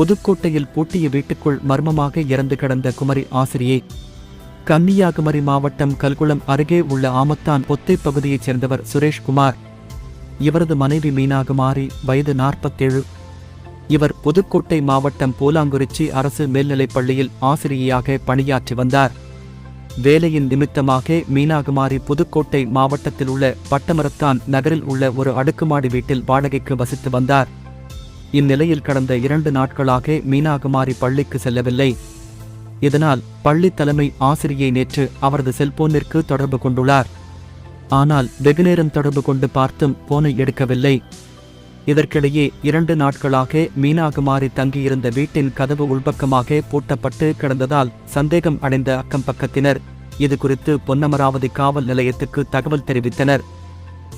புதுக்கோட்டையில் பூட்டிய வீட்டுக்குள் மர்மமாக இறந்து கிடந்த குமரி ஆசிரியை கன்னியாகுமரி மாவட்டம் கல்குளம் அருகே உள்ள ஆமத்தான் பொத்தை பகுதியைச் சேர்ந்தவர் சுரேஷ்குமார். இவரது மனைவி மீனாகுமாரி வயது நாற்பத்தேழு. இவர் புதுக்கோட்டை மாவட்டம் பூலாங்குறிச்சி அரசு மேல்நிலைப் பள்ளியில் ஆசிரியையாக பணியாற்றி வந்தார். வேலையின் நிமித்தமாக மீனாகுமாரி புதுக்கோட்டை மாவட்டத்தில் உள்ள பட்டமரத்தான் நகரில் உள்ள ஒரு அடுக்குமாடி வீட்டில் வாடகைக்கு வசித்து வந்தார். இந்நிலையில் கடந்த இரண்டு நாட்களாக மீனாகுமாரி பள்ளிக்கு செல்லவில்லை. இதனால் பள்ளி தலைமை ஆசிரியை நேற்று அவரது செல்போனிற்கு தொடர்பு கொண்டுள்ளார். ஆனால் வெகுநேரம் தொடர்பு கொண்டு பார்த்தும் போனை எடுக்கவில்லை. இதற்கிடையே இரண்டு நாட்களாக மீனாகுமாரி தங்கியிருந்த வீட்டின் கதவு உள்பக்கமாக பூட்டப்பட்டு கிடந்ததால் சந்தேகம் அடைந்த அக்கம் பக்கத்தினர் இது குறித்து பொன்னமராவதி காவல் நிலையத்துக்கு தகவல் தெரிவித்தனர்.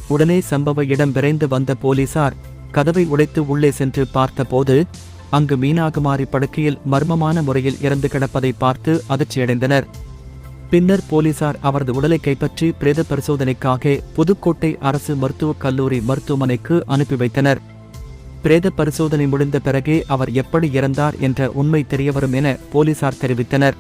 உடனே சம்பவ இடம் விரைந்து வந்த போலீசார் கதவை உடைத்து உள்ளே சென்று பார்த்தபோது அங்கு மீனாகுமாரி படுக்கையில் மர்மமான முறையில் இறந்து கிடப்பதை பார்த்து அதிர்ச்சியடைந்தனர். பின்னர் போலீசார் அவரது உடலை கைப்பற்றி பிரேத பரிசோதனைக்காக புதுக்கோட்டை அரசு மருத்துவக் கல்லூரி மருத்துவமனைக்கு அனுப்பி வைத்தனர். பிரேத பரிசோதனை முடிந்த பிறகே அவர் எப்படி இறந்தார் என்ற உண்மை தெரியவரும் என போலீசார் தெரிவித்தனர்.